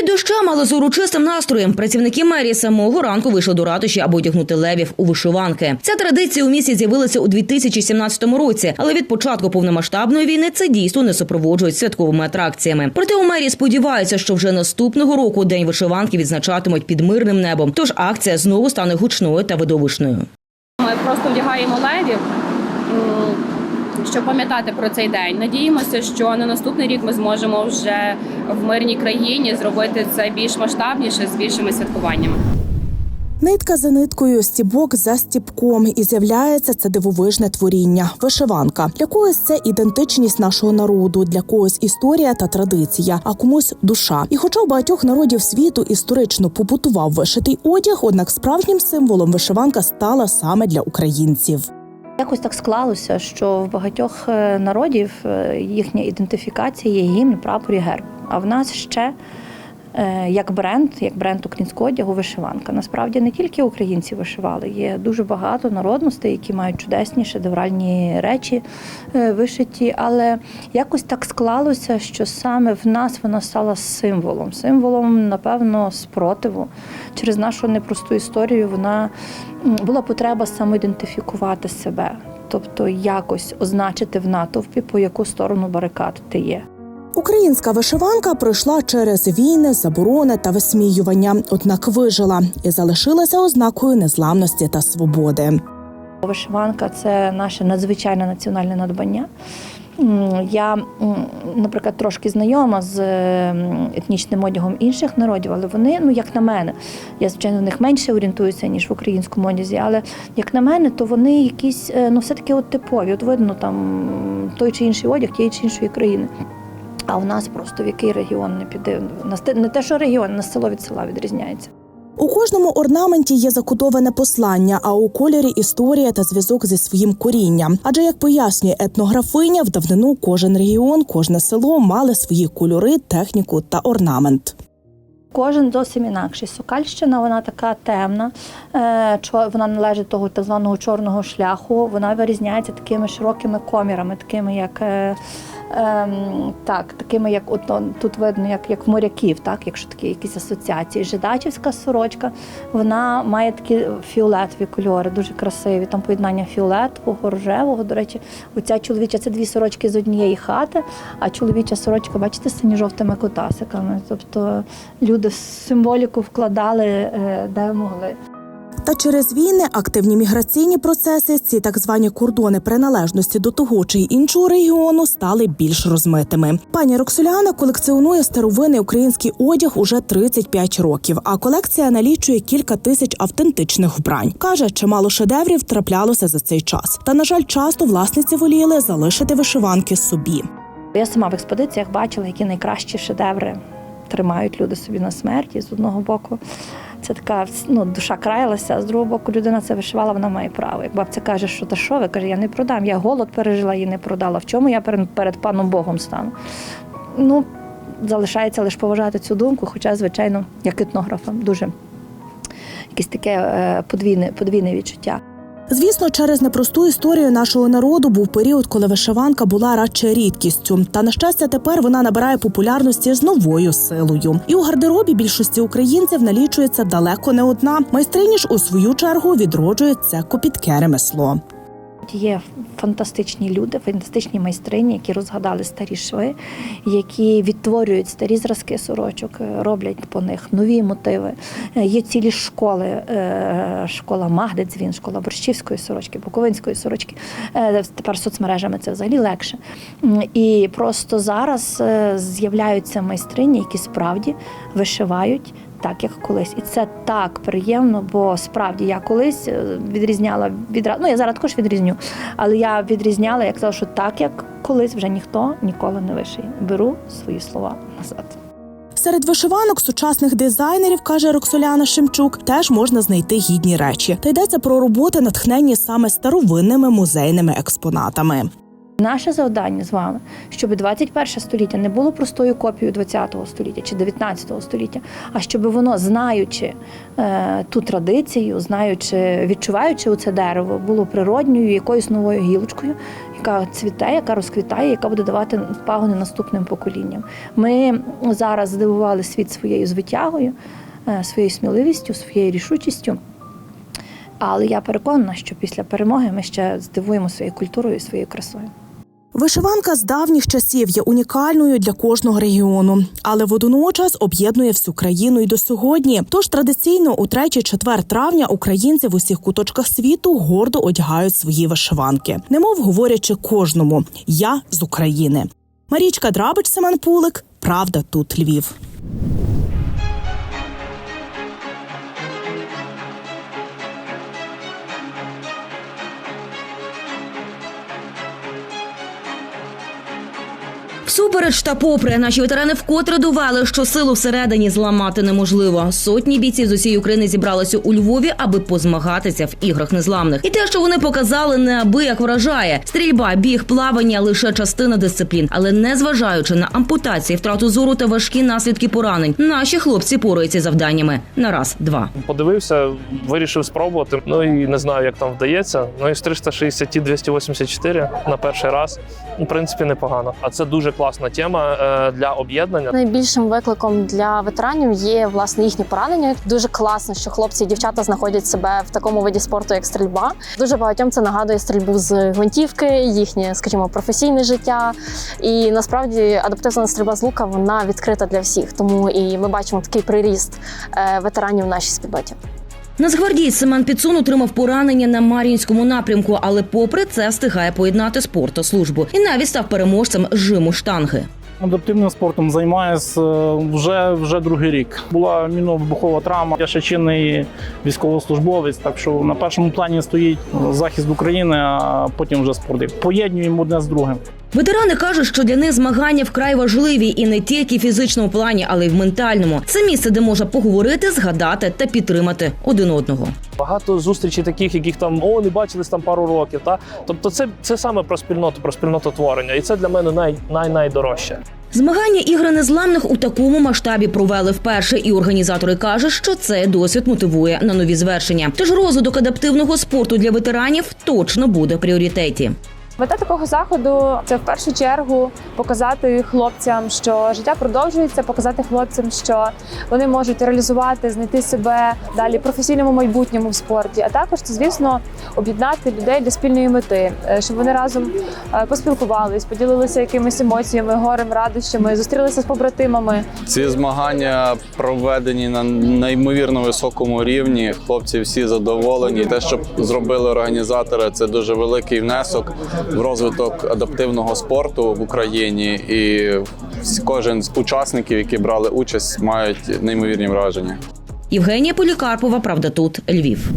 Під дощем, але з урочистим настроєм працівники мерії самого ранку вийшли до ратуші, аби одягнути левів у вишиванки. Ця традиція у місті з'явилася у 2017 році, але від початку повномасштабної війни це дійство не супроводжують святковими атракціями. Проте у мерії сподіваються, що вже наступного року день вишиванки відзначатимуть під мирним небом. Тож акція знову стане гучною та видовищною. Ми просто вдягаємо левів, щоб пам'ятати про цей день. Надіємося, що на наступний рік ми зможемо вже в мирній країні зробити це більш масштабніше з більшими святкуваннями. Нитка за ниткою, стібок за стібком, і з'являється це дивовижне творіння вишиванка. Для когось це ідентичність нашого народу, для когось історія та традиція, а комусь душа. І хоча у багатьох народів світу історично побутував вишитий одяг, однак справжнім символом вишиванка стала саме для українців. Якось так склалося, що в багатьох е, народів е, їхня ідентифікація є гімн, прапор і герб. А в нас ще як бренд, як бренд українського одягу, вишиванка. Насправді не тільки українці вишивали, є дуже багато народностей, які мають чудесні шедевральні речі е, вишиті. Але якось так склалося, що саме в нас вона стала символом, символом, напевно, спротиву. Через нашу непросту історію вона була потреба самоідентифікувати себе, тобто якось означити в натовпі, по яку сторону барикад ти є. Українська вишиванка пройшла через війни, заборони та висміювання, однак вижила і залишилася ознакою незламності та свободи. Вишиванка це наше надзвичайне національне надбання. Я, наприклад, трошки знайома з етнічним одягом інших народів, але вони, ну як на мене, я звичайно в них менше орієнтуюся ніж в українському одязі, але як на мене, то вони якісь е, ну все-таки от типові. От видно там той чи інший одяг тієї чи іншої країни. А в нас просто в який регіон не піде. Не те, що регіон, на село від села відрізняється. У кожному орнаменті є закодоване послання, а у кольорі історія та зв'язок зі своїм корінням. Адже як пояснює етнографиня, в давнину кожен регіон, кожне село мали свої кольори, техніку та орнамент. Кожен зовсім інакший. Сокальщина вона така темна, е, вона належить того так званого чорного шляху. Вона вирізняється такими широкими комірами, такими як. Ем, так, такими, як от, тут видно, як, як в моряків, так, якщо такі якісь асоціації. Жидачівська сорочка, вона має такі фіолетові кольори, дуже красиві. Там поєднання фіолетового, рожевого. До речі, оця чоловіча це дві сорочки з однієї хати, а чоловіча сорочка, бачите, з синьо-жовтими котасиками. Тобто люди символіку вкладали е, де могли. Та через війни, активні міграційні процеси, ці так звані кордони приналежності до того чи іншого регіону стали більш розмитими. Пані Роксоляна колекціонує старовинний український одяг уже 35 років, а колекція налічує кілька тисяч автентичних вбрань. каже, чимало шедеврів траплялося за цей час. Та на жаль, часто власниці воліли залишити вишиванки собі. Я сама в експедиціях бачила, які найкращі шедеври тримають люди собі на смерті. З одного боку, це така ну, душа краялася, а з другого боку, людина це вишивала, вона має право. Як бабця каже, що та що ви каже, я не продам. Я голод пережила і не продала. В чому я перед, перед паном Богом стану? Ну, залишається лише поважати цю думку, хоча, звичайно, як етнографам, дуже якесь таке е, подвійне, подвійне відчуття. Звісно, через непросту історію нашого народу був період, коли вишиванка була радше рідкістю. Та на щастя, тепер вона набирає популярності з новою силою. І у гардеробі більшості українців налічується далеко не одна. Майстрині ж у свою чергу відроджується копітке ремесло. Є фантастичні люди, фантастичні майстрині, які розгадали старі шви, які відтворюють старі зразки сорочок, е, роблять по них нові мотиви. Е, Є цілі школи, е, школа Магди Дзвін, школа борщівської сорочки, буковинської сорочки. Тепер соцмережами це взагалі легше. І просто зараз з'являються майстрині, які справді вишивають так, як колись. І це так приємно, бо справді я колись е, відрізняла відразу. Ну я зараз також відрізню, але я відрізняла, як казала, що так, як колись вже ніхто ніколи не вишиє. Беру свої слова назад. Серед вишиванок сучасних дизайнерів, каже Роксоляна Шемчук, теж можна знайти гідні речі. Та йдеться про роботи, натхнені саме старовинними музейними експонатами. Наше завдання з вами, щоб 21 століття не було простою копією 20 століття чи 19 століття, а щоб воно, знаючи е, ту традицію, знаючи, відчуваючи це дерево, було природньою якоюсь новою гілочкою, яка цвіте, яка розквітає, яка буде давати пагони наступним поколінням. Ми зараз здивували світ своєю звитягою, е, своєю сміливістю, своєю рішучістю. Але я переконана, що після перемоги ми ще здивуємо своєю культурою і своєю красою. Вишиванка з давніх часів є унікальною для кожного регіону, але водночас об'єднує всю країну і до сьогодні. Тож традиційно у 3-4 травня українці в усіх куточках світу гордо одягають свої вишиванки, немов говорячи кожному Я з України. Марічка Драбич, Семен Пулик. Правда, тут Львів. Всупереч та попри наші ветерани вкотре довели, що силу всередині зламати неможливо. Сотні бійців з усієї України зібралися у Львові, аби позмагатися в іграх незламних. І те, що вони показали, неабияк вражає. Стрільба, біг, плавання лише частина дисциплін, але не зважаючи на ампутації, втрату зору та важкі наслідки поранень, наші хлопці пораються завданнями на раз, два. Подивився, вирішив спробувати. Ну і не знаю, як там вдається. Ну і з 360 284 на перший раз, в принципі, непогано. А це дуже класна тема е, для об'єднання. Найбільшим викликом для ветеранів є власне їхні поранення. Дуже класно, що хлопці і дівчата знаходять себе в такому виді спорту, як стрільба. Дуже багатьом це нагадує стрільбу з гвинтівки, їхнє, скажімо, професійне життя. І насправді адаптивна стрільба з лука вона відкрита для всіх. Тому і ми бачимо такий приріст е, ветеранів в нашій спільноті. Нацгвардієць Семен Підсун отримав поранення на Мар'їнському напрямку, але попри це встигає поєднати спорт та службу і навіть став переможцем жиму штанги. Адаптивним спортом займаюся вже, вже другий рік. Була мінно-вибухова травма. Я ще чинний військовослужбовець, так що на першому плані стоїть захист України, а потім вже спорт. Поєднуємо одне з другим. Ветерани кажуть, що для них змагання вкрай важливі і не тільки в фізичному плані, але й в ментальному. Це місце, де можна поговорити, згадати та підтримати один одного. Багато зустрічей таких, яких там о не бачились там пару років. Та тобто, це, це саме про спільноту, про спільнототворення, і це для мене най, най найдорожче. Змагання ігри незламних у такому масштабі провели вперше, і організатори кажуть, що цей досвід мотивує на нові звершення. Тож розвиток адаптивного спорту для ветеранів точно буде в пріоритеті. Мета такого заходу це в першу чергу показати хлопцям, що життя продовжується, показати хлопцям, що вони можуть реалізувати, знайти себе далі в професійному майбутньому в спорті. А також це, звісно, об'єднати людей для спільної мети, е, щоб вони разом е, поспілкувались, поділилися якимись емоціями, горем, радощами, зустрілися з побратимами. Ці змагання проведені на неймовірно високому рівні. Хлопці всі задоволені. Те, що зробили організатори, це дуже великий внесок в розвиток адаптивного спорту в Україні. І кожен з учасників, які брали участь, мають неймовірні враження. Євгенія Полікарпова, правда, тут Львів.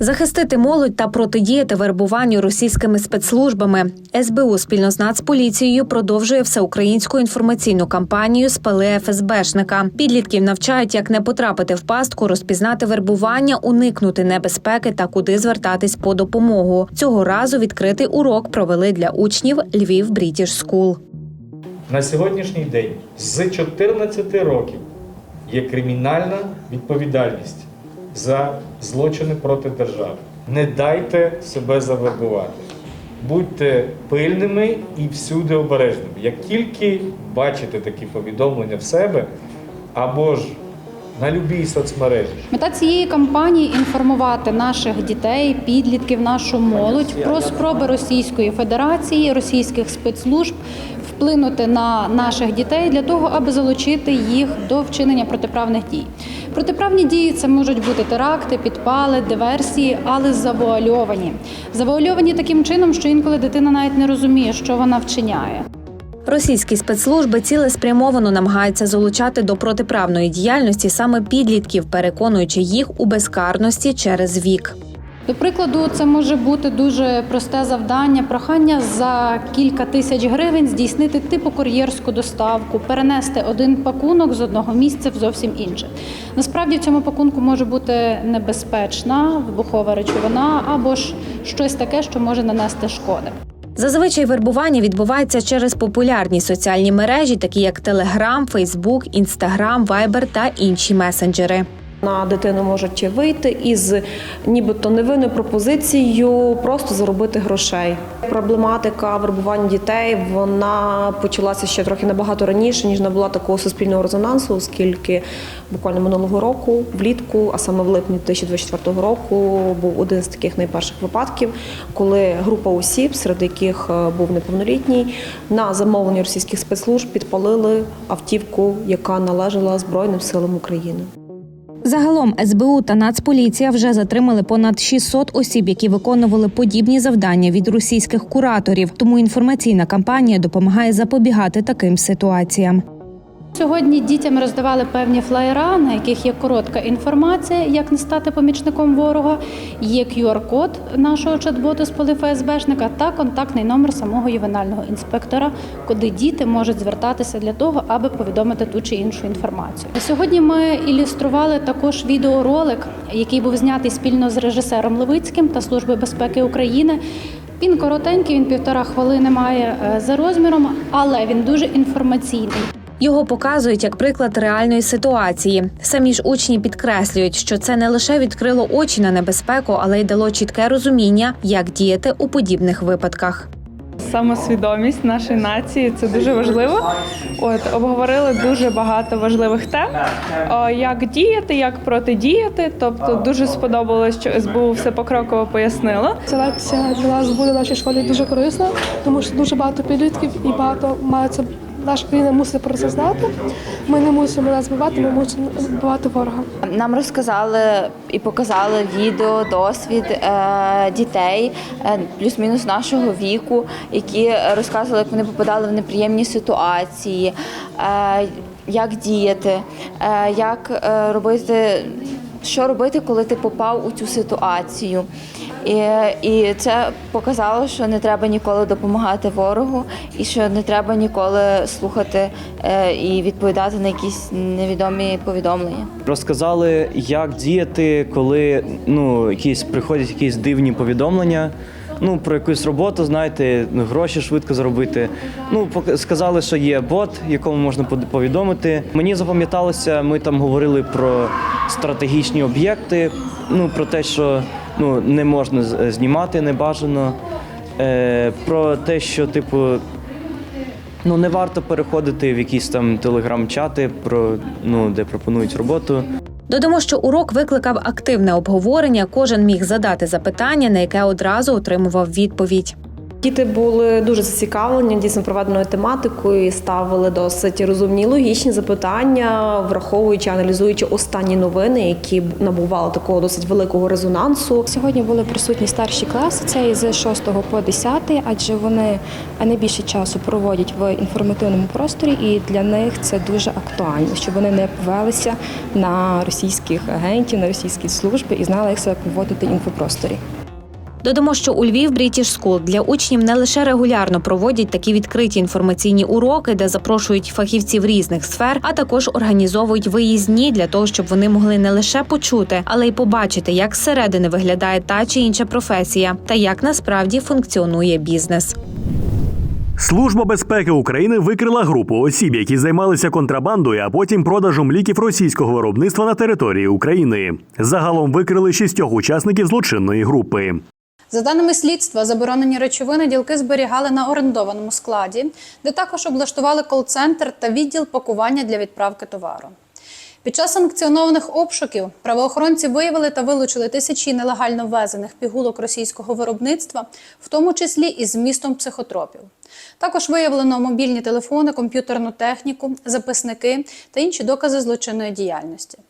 Захистити молодь та протидіяти вербуванню російськими спецслужбами СБУ спільно з Нацполіцією продовжує всеукраїнську інформаційну кампанію «Спали ФСБшника». Підлітків навчають, як не потрапити в пастку, розпізнати вербування, уникнути небезпеки та куди звертатись по допомогу. Цього разу відкритий урок провели для учнів Львів Брітіш Скул. На сьогоднішній день з 14 років є кримінальна відповідальність за злочини проти держави. Не дайте себе завербувати. Будьте пильними і всюди обережними. Як тільки бачите такі повідомлення в себе або ж на любій соцмережі, Мета цієї кампанії інформувати наших дітей, підлітків, нашу молодь про спроби Російської Федерації, російських спецслужб вплинути на наших дітей для того, аби залучити їх до вчинення протиправних дій. Протиправні дії це можуть бути теракти, підпали, диверсії, але завуальовані. Завуальовані таким чином, що інколи дитина навіть не розуміє, що вона вчиняє. Російські спецслужби цілеспрямовано намагаються залучати до протиправної діяльності саме підлітків, переконуючи їх у безкарності через вік. До прикладу, це може бути дуже просте завдання, прохання за кілька тисяч гривень здійснити типу кур'єрську доставку, перенести один пакунок з одного місця в зовсім інше. Насправді в цьому пакунку може бути небезпечна вибухова речовина або ж щось таке, що може нанести шкоди. Зазвичай вербування відбувається через популярні соціальні мережі, такі як Telegram, Facebook, Instagram, Viber та інші месенджери. На дитину можуть вийти із нібито невинною пропозицією просто заробити грошей. Проблематика вербування дітей вона почалася ще трохи набагато раніше, ніж набула такого суспільного резонансу, оскільки буквально минулого року, влітку, а саме в липні 2024 року, був один з таких найперших випадків, коли група осіб, серед яких е, був неповнолітній, на замовлення російських спецслужб підпалили автівку, яка належала Збройним силам України. Загалом СБУ та Нацполіція вже затримали понад 600 осіб, які виконували подібні завдання від російських кураторів. Тому інформаційна кампанія допомагає запобігати таким ситуаціям. Сьогодні дітям роздавали певні флаєра, на яких є коротка інформація, як не стати помічником ворога. Є QR-код нашого чат-боту з поли ФСБшника та контактний номер самого ювенального інспектора, куди діти можуть звертатися для того, аби повідомити ту чи іншу інформацію. Сьогодні ми ілюстрували також відеоролик, який був знятий спільно з режисером Левицьким та Служби безпеки України. Він коротенький, він півтора хвилини має е, за розміром, але він дуже інформаційний. Його показують як приклад реальної ситуації. Самі ж учні підкреслюють, що це не лише відкрило очі на небезпеку, але й дало чітке розуміння, як діяти у подібних випадках. Самосвідомість нашої нації це дуже важливо. От обговорили дуже багато важливих тем. Як діяти, як протидіяти. Тобто дуже сподобалось, що СБУ все покроково пояснило. Ця лекція для нас буде в нашій школі дуже корисна, тому що дуже багато підлітків і багато має це. Наша країна мусить про це знати. Ми не мусимо нас збивати, ми мусимо збивати ворога. Нам розказали і показали відео, досвід е, дітей, е, плюс-мінус нашого віку, які розказували, як вони попадали в неприємні ситуації, е, як діяти, як робити, що робити, коли ти попав у цю ситуацію. І, і це показало, що не треба ніколи допомагати ворогу, і що не треба ніколи слухати е, і відповідати на якісь невідомі повідомлення. Розказали, як діяти, коли ну, якісь приходять якісь дивні повідомлення. Ну, про якусь роботу, знаєте, гроші швидко заробити. Ну, сказали, що є бот, якому можна повідомити. Мені запам'яталося, ми там говорили про стратегічні об'єкти, ну, про те, що ну, не можна знімати, не бажано. Е, про те, що, типу, ну, не варто переходити в якісь там телеграм-чати, про, ну, де пропонують роботу. Додамо, що урок викликав активне обговорення. Кожен міг задати запитання, на яке одразу отримував відповідь. Діти були дуже зацікавлені дійсно проведеною тематикою і ставили досить розумні, логічні запитання, враховуючи, аналізуючи останні новини, які набували такого досить великого резонансу. Сьогодні були присутні старші класи, це із 6 по 10, адже вони найбільше часу проводять в інформативному просторі, і для них це дуже актуально, щоб вони не повелися на російських агентів, на російські служби і знали, як себе поводити в інфопросторі. Додамо, що у Львів British School для учнів не лише регулярно проводять такі відкриті інформаційні уроки, де запрошують фахівців різних сфер, а також організовують виїзні для того, щоб вони могли не лише почути, але й побачити, як зсередини виглядає та чи інша професія, та як насправді функціонує бізнес. Служба безпеки України викрила групу осіб, які займалися контрабандою, а потім продажем ліків російського виробництва на території України. Загалом викрили шістьох учасників злочинної групи. За даними слідства, заборонені речовини ділки зберігали на орендованому складі, де також облаштували кол-центр та відділ пакування для відправки товару. Під час санкціонованих обшуків правоохоронці виявили та вилучили тисячі нелегально ввезених пігулок російського виробництва, в тому числі із змістом психотропів. Також виявлено мобільні телефони, комп'ютерну техніку, записники та інші докази злочинної діяльності.